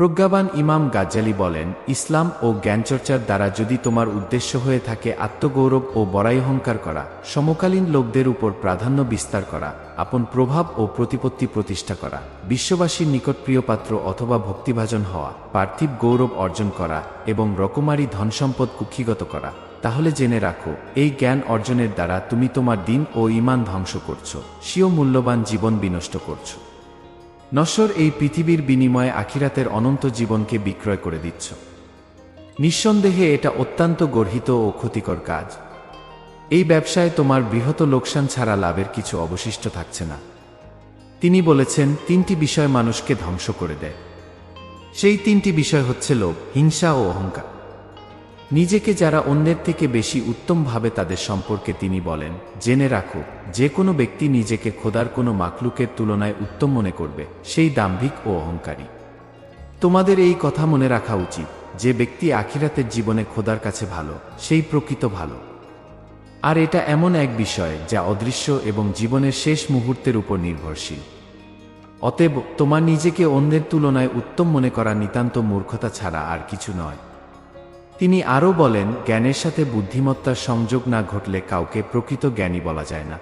প্রজ্ঞাবান ইমাম গাজ্জালি বলেন, ইসলাম ও জ্ঞানচর্চার দ্বারা যদি তোমার উদ্দেশ্য হয়ে থাকে আত্মগৌরব ও বড়াই অহংকার করা, সমকালীন লোকদের উপর প্রাধান্য বিস্তার করা, আপন প্রভাব ও প্রতিপত্তি প্রতিষ্ঠা করা, বিশ্ববাসীর নিকট প্রিয়পাত্র অথবা ভক্তিভাজন হওয়া, পার্থিব গৌরব অর্জন করা এবং রকমারি ধনসম্পদ কুক্ষিগত করা, তাহলে জেনে রাখো, এই জ্ঞান অর্জনের দ্বারা তুমি তোমার দিন ও ইমান ধ্বংস করছ, স্বীয় মূল্যবান জীবন বিনষ্ট করছ। নশ্বর এই পৃথিবীর বিনিময়ে আখিরাতের অনন্ত জীবনকে বিক্রয় করে দিচ্ছ। নিঃসন্দেহে এটা অত্যন্ত গর্হিত ও ক্ষতিকর কাজ। এই ব্যবসায় তোমার বৃহৎ লোকসান ছাড়া লাভের কিছু অবশিষ্ট থাকছে না। তিনি বলেছেন, তিনটি বিষয় মানুষকে ধ্বংস করে দেয়। সেই তিনটি বিষয় হচ্ছে লোভ, হিংসা ও অহংকার। নিজেকে যারা অন্যের থেকে বেশি উত্তম ভাবে তাদের সম্পর্কে তিনি বলেন, জেনে রাখো, যে কোনো ব্যক্তি নিজেকে খোদার কোনো মাকলুকের তুলনায় উত্তম মনে করবে, সেই দাম্ভিক ও অহংকারী। তোমাদের এই কথা মনে রাখা উচিত, যে ব্যক্তি আখিরাতের জীবনে খোদার কাছে ভালো, সেই প্রকৃত ভালো। আর এটা এমন এক বিষয়, যা অদৃশ্য এবং জীবনের শেষ মুহূর্তের উপর নির্ভরশীল। অতএব তোমার নিজেকে অন্যের তুলনায় উত্তম মনে করা নিতান্ত মূর্খতা ছাড়া আর কিছু নয়। তিনি আরও বলেন, জ্ঞানের সাথে বুদ্ধিমত্তার সংযোগ না ঘটলে কাউকে প্রকৃত জ্ঞানী বলা যায় না।